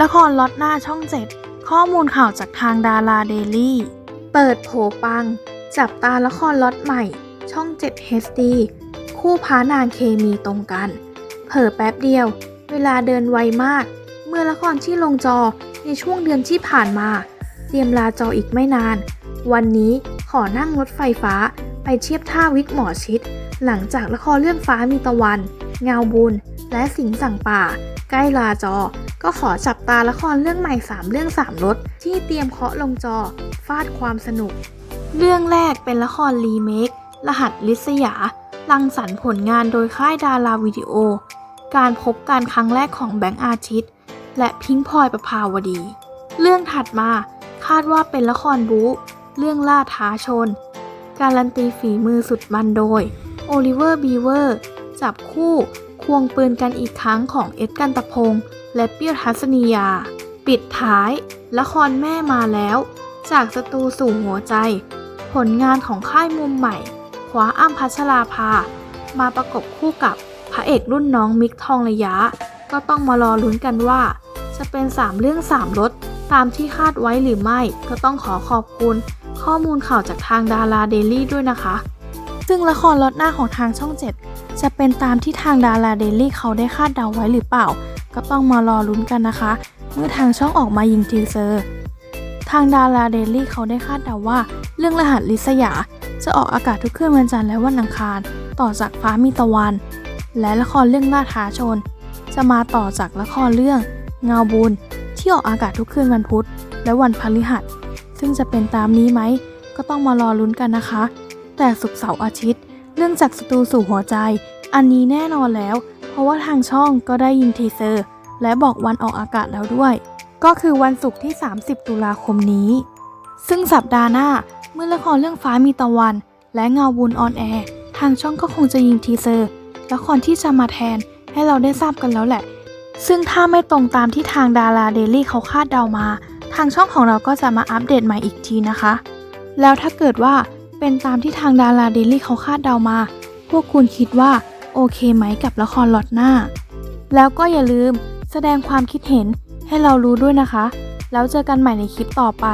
ละครล็อตหน้าช่อง7ข้อมูลข่าวจากทางดาราเดลี่ เปิดโผปัง จับตาละครล็อตใหม่ ช่อง 7 HD คู่พานางเคมีตรงกัน เผลอแป๊บเดียว เวลาเดินไวมาก เมื่อละครที่ลงจอในช่วงเดือนที่ผ่านมา เตรียมลาจออีกไม่นาน วันนี้ขอนั่งรถไฟฟ้าไปเทียบท่าวิกหมอชิด หลังจากละครเรื่องฟ้ามีตะวัน เงาบุญ และสิงสั่งป่า ใกล้ลาจอ ก็ขอจับตาละครเรื่องใหม่ 3 เรื่อง 3รสที่เตรียมเคาะลงจอ ฟาดความสนุก เรื่องแรกเป็นละครรีเมค รหัสลิษยา รังสรรค์ผลงานโดยค่ายดาราวิดีโอ การพบการครั้งแรกของแบงค์อาทิตย์ และพิงพลอยประภาวดี เรื่องถัดมาคาดว่าเป็นละครบู๊เรื่องล่าท้าชน การันตีฝีมือสุดมันโดยโอลิเวอร์บีเวอร์ จับคู่ควงปืนกันอีกครั้งของเอ็ดกันตะพงษ์และเปียวทัศนียา ปิดท้าย ละครแม่มาแล้ว จากสตูสู่หัวใจ ผลงานของค่ายมุมใหม่คว้าอ้ำพัชราภา มาประกบคู่กับพระเอกรุ่นน้องมิกทองระยะ ก็ต้องมารอลุ้นกันว่า จะเป็น 3 เรื่อง 3รสตามที่คาดไว้หรือไม่ ก็ต้องขอขอบคุณ ข้อมูลข่าวจากทางดาราเดลี่ด้วยนะคะ ซึ่งละครล็อตหน้าของทางช่อง 7 จะเป็นตามที่ทางดาราเดลี่เขาได้คาดเดาไว้หรือเปล่า ก็ต้องมารอลุ้นกันนะคะ เมื่อทางช่องออกมายิงทีเซอร์ ทางดาราเดลี่เขาได้คาดเดาว่า เรื่องรหัสลิษยา จะออกอากาศทุกคืนวันจันทร์และวันอังคาร ต่อจากฟ้ามีตะวัน และละครเรื่องล่าท้าชน จะมาต่อจากละครเรื่อง เงาบุญ ที่ออกอากาศทุกคืนวันพุธ และวันพฤหัส ซึ่งจะเป็นตามนี้ไหมก็ต้องมารอลุ้นกันนะคะ แต่ศุกเสาร์อาทิตย์ เรื่องจากสตูสู่หัวใจ อันนี้แน่นอนแล้ว เพราะว่าทางช่องก็ได้ยินทีเซอร์ และบอกวันออกอากาศแล้วด้วย ก็คือวันศุกร์ที่ 30 ตุลาคมนี้ ซึ่งสัปดาห์หน้า เมื่อละครเรื่องฟ้ามีตะวัน และเงาบุญออนแอร์ทางช่องก็คงจะยิงทีเซอร์ละครที่จะมาแทนให้เราได้ทราบกันแล้วแหละ ซึ่งถ้าไม่ตรงตามที่ทางดาราเดลี่เขาคาดเดามา ทางช่องของเราก็จะมาอัปเดตใหม่อีกทีนะคะ แล้วถ้าเกิดว่า เป็นตามที่ทางดาราเดลี่เขาคาดเดามา พวกคุณคิดว่าโอเคไหมกับละครหลอดหน้า แล้วก็อย่าลืมแสดงความคิดเห็นให้เรารู้ด้วยนะคะ แล้วเจอกันใหม่ในคลิปต่อไป